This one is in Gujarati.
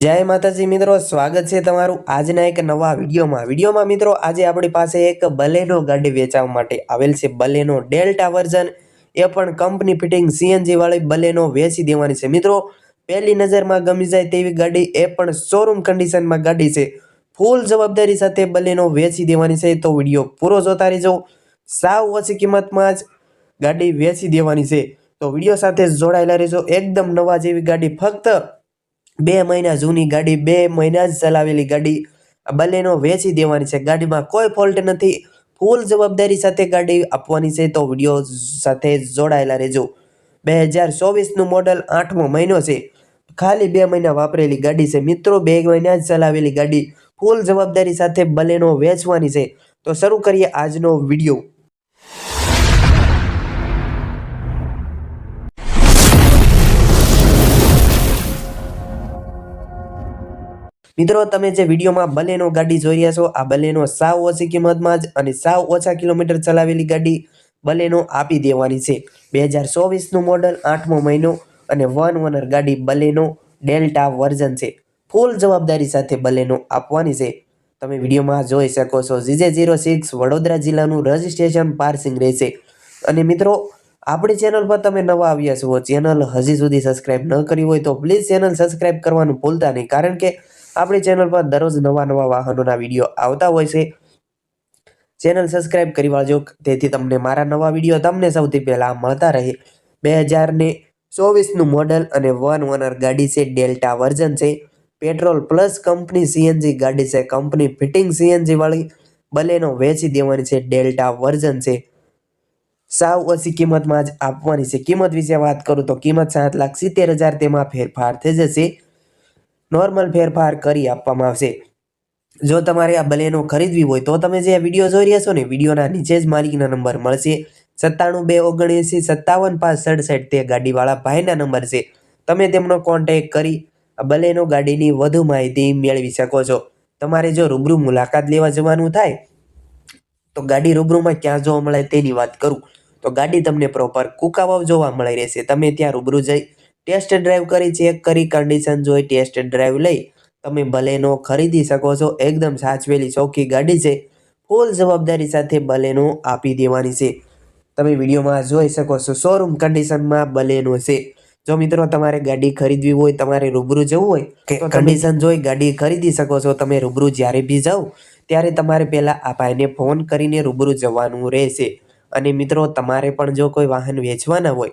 જય માતાજી મિત્રો, સ્વાગત છે તમારું આજના એક નવા વિડીયોમાં. વિડીયોમાં મિત્રો, આજે આપણી પાસે એક બલેનો ગાડી વેચાવા માટે આવેલ છે, બલેનો ડેલ્ટા વર્ઝન. એ પણ કંપની ફિટિંગ સીએનજી વાળી બલેનો વેચી દેવાની છે. મિત્રો, પહેલી નજરમાં ગમી જાય તેવી ગાડી, એ પણ શોરૂમ કન્ડિશનમાં ગાડી છે. ફૂલ જવાબદારી સાથે બલેનો વેચી દેવાની છે, તો વીડિયો પૂરો જોતા રહેજો. સાવ ઓછી કિંમતમાં જ ગાડી વેચી દેવાની છે. તો વીડિયો સાથે જોડાયેલા રહેજો. એકદમ નવા જેવી ગાડી ફક્ત બે મહિના જૂની ગાડી, બે મહિના જ ચલાવેલી ગાડી બલેનો વેચી દેવાની છે. ગાડીમાં કોઈ ફોલ્ટ નથી. ફૂલ જવાબદારી સાથે ગાડી આપવાની છે તો વીડિયો સાથે જોડાયેલા રહેજો. બે હજાર ચોવીસનું મોડલ આઠમો મહિનો છે. ખાલી બે મહિના વાપરેલી ગાડી છે. મિત્રો, બે મહિના જ ચલાવેલી ગાડી ફૂલ જવાબદારી સાથે બલેનો વેચવાની છે. તો શરૂ કરીએ આજનો વીડિયો. મિત્રો, તમે જે વિડીયોમાં બલેનો ગાડી જોઈ રહ્યા છો, આ બલેનો સાવ ઓછી કિંમતમાં જ અને સાવ ઓછા કિલોમીટર ચલાવેલી ગાડી બલેનો આપી દેવાની છે. બે હજાર ચોવીસનું મોડલ આઠમો મહિનો અને વન ઓનર ગાડી બલેનો ડેલ્ટા વર્ઝન છે. ફૂલ જવાબદારી સાથે બલેનો આપવાની છે. તમે વિડીયોમાં જોઈ શકો છો જીજે જીરો સિક્સ વડોદરા જિલ્લાનું રજિસ્ટ્રેશન પાર્સિંગ રહેશે. અને મિત્રો, આપણી ચેનલ પર તમે નવા આવ્યા છો ચેનલ હજી સુધી સબસ્ક્રાઇબ ન કરી હોય તો પ્લીઝ ચેનલ સબસ્ક્રાઇબ કરવાનું ભૂલતા નહીં. કારણ કે આપણી ચેનલ પર દરરોજ નવા નવા વાહનોના વીડિયો આવતા હોય છે. ચેનલ સબસ્ક્રાઇબ કરી વાળજો, તેથી તમને મારા નવા વીડિયો તમને સૌથી પહેલાં મળતા રહે. બે હજારને ચોવીસનું મોડલ અને વન ઓનર ગાડી છે ડેલ્ટા વર્ઝન છે. પેટ્રોલ પ્લસ કંપની સીએનજી ગાડી છે કંપની ફિટિંગ સીએનજી વાળી. બલેનો વેચી દેવાની છે ડેલ્ટા વર્ઝન છે. સાવ ઓછી કિંમતમાં જ આપવાની છે. કિંમત વિશે વાત કરું તો કિંમત સાત લાખ સિત્તેર હજાર તેમાં ફેરફાર થઈ જશે. નોર્મલ ફેરફાર કરી આપવામાં આવશે. જો તમારે આ બલેનો ખરીદવી હોય તો તમે જે વીડિયો જોઈ રહ્યા છો ને, વિડીયોના નીચે જ માલિકના નંબર મળશે. સત્તાણું બે ઓગણએંસી, સત્તાવન પાંચ સડસઠ તે ગાડીવાળા ભાઈના નંબર છે. તમે તેમનો કોન્ટેક કરી આ બલેનો ગાડીની વધુ માહિતી મેળવી શકો છો. તમારે જો રૂબરૂ મુલાકાત લેવા જવાનું થાય, તો ગાડી રૂબરૂમાં ક્યાં જોવા મળે તેની વાત કરું. તો ગાડી તમને પ્રોપર કુકાવાવ જોવા મળી રહેશે. તમે ત્યાં રૂબરૂ જઈ ટેસ્ટ ડ્રાઈવ કરી ચેક કરી કન્ડિશન જોઈ ટેસ્ટ ડ્રાઈવ લઈ. તમે બલેનો ખરીદી શકો છો એકદમ સાચવેલી ચોખ્ખી ગાડી છે. ફૂલ જવાબદારી સાથે બલેનો આપી દેવાની છે. તમે વિડીયોમાં જોઈ શકો છો શોરૂમ કન્ડિશનમાં બલેનો છે. જો મિત્રો તમારે ગાડી ખરીદવી હોય તમારે રૂબરૂ જવું હોય કે કન્ડિશન જોઈ ગાડી ખરીદી શકો છો. તમે રૂબરૂ જ્યારે બી જાઓ ત્યારે તમારે પહેલાં આ ભાઈને ફોન કરીને રૂબરૂ જવાનું રહેશે. અને મિત્રો તમારે પણ જો કોઈ વાહન વેચવાના હોય